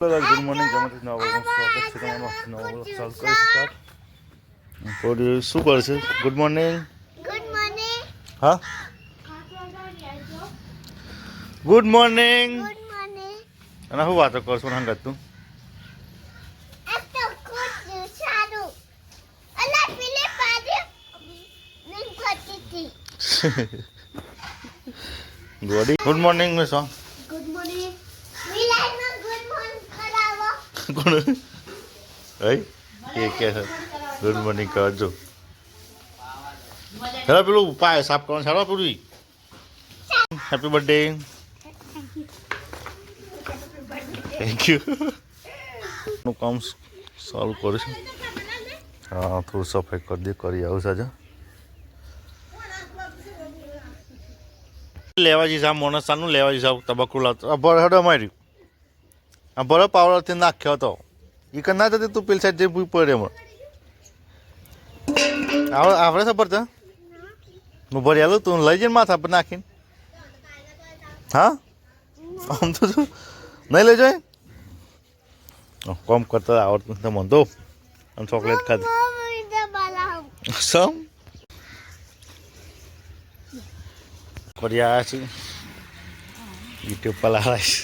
Good morning જમાથી નવા સ્વાગત છે તમારું નવો ચાલુ કરી શું કરશે ગુડ મોર્નિંગ ગુડ મોર્નિંગ હા ગુડ મોર્નિંગ અને શું વાતો કરશો હંગત તું ગોડી ગુડ મોર્નિંગ મેં શું ગુડ મોર્નિંગ વિલાયમાં ગુડ મોર્નિંગ કરાવો કોણ એ કે છે ગુડ મોર્નિંગ કરજો હેલો, પેલું પાય સાફ કરવાનું સારો પૂરી હેપી બર્થડે થેન્ક યુ નું કામ સોલ્વ કરીશું હા, થોડું સફાઈ કરી દે, કરી આવું સાજા લેવા જઈશ આ મોનસાનું લેવા જઈશ તબક્કો લાવતો. ભર હડો માર્યું. આ ભરો પાવડરથી નાખ્યો હતો. એ કર ના જતી તું પેલી સાઈડ જઈ પડે એમાં. આવડે આવડે ખબર છે હું ભરી તું લઈ જઈને માથા પર નાખીને. હા? આમ તો શું? નહીં લઈ જાય કોમ કરતા આવડતું નથી, મને તો આમ ચોકલેટ ખાધી સમ કરી આવ્યા છીએ. યુટ્યુબ પર લાવીશ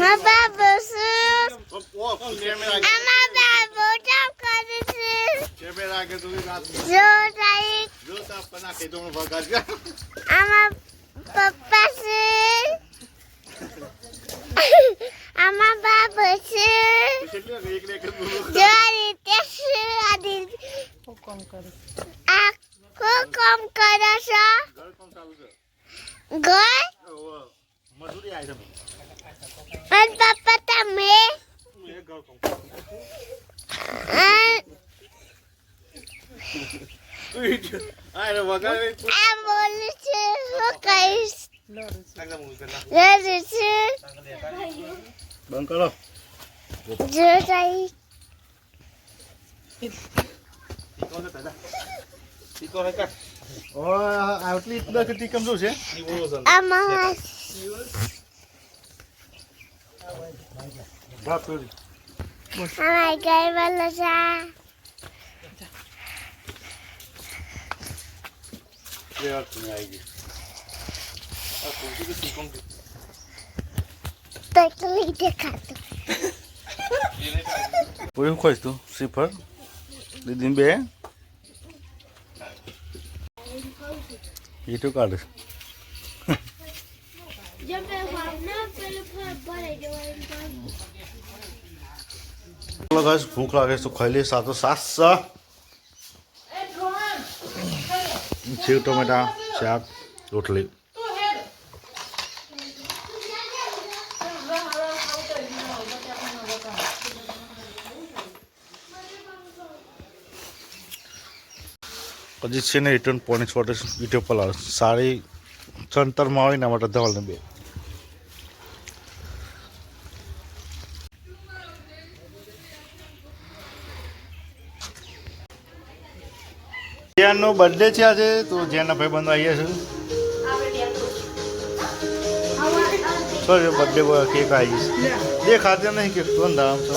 મા બાબુ શું આમાં બાબુ કામ કરે છે જો તારી આમાં પપ્પા છે. આમાં બાબુ છે જો આ રીતે છે? આ કામ ઘર મજૂરી પપ્પા તમે? આ બોલું છે શું કહીશ. રડું છું. બંધ કરો જો. તારી આટલી ટીકમ શું છે આમાં આમાં ગઈ બોલું છે તો એકલી દેખાતું પૂરી ખોઈશ તું શ્રીફળ દીદી બે ચાલો guys, ભૂખ લાગે તો ખાઈ લઈએ સાતો સાસ સેવ ટમેટા શાક રોટલી પછી છે ને રિટર્ન પોઈન્ટ યુટ્યુબ પર આવે સારી ચણતરમાં હોય ને માટે ધવલને બે. જ્યાંનો બર્થડે છે આજે તો જેના ભાઈ બંધ આવ્યા છે. સોરી બર્થડે કેક આવી છે. દેખાતે નહીં કેક તો અંધારામ છો.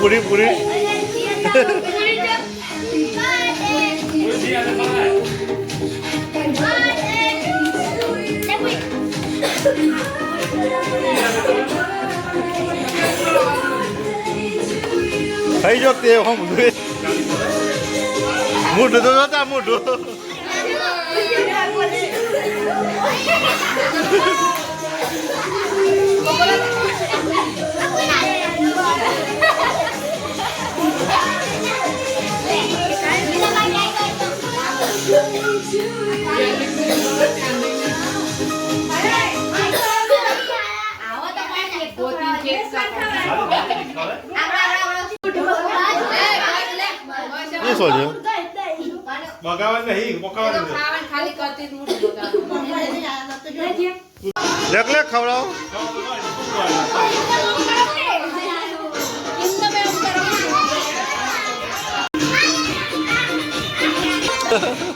આ પૂરી પૂરી Thank થઈ જો તે હમ મોઢું તો જોતા મોઢું શું છે બગાવવા નહીં પકાવવા નહીં. ખાલી કરતી લેક લેક ખવડાવો. એક બાજુ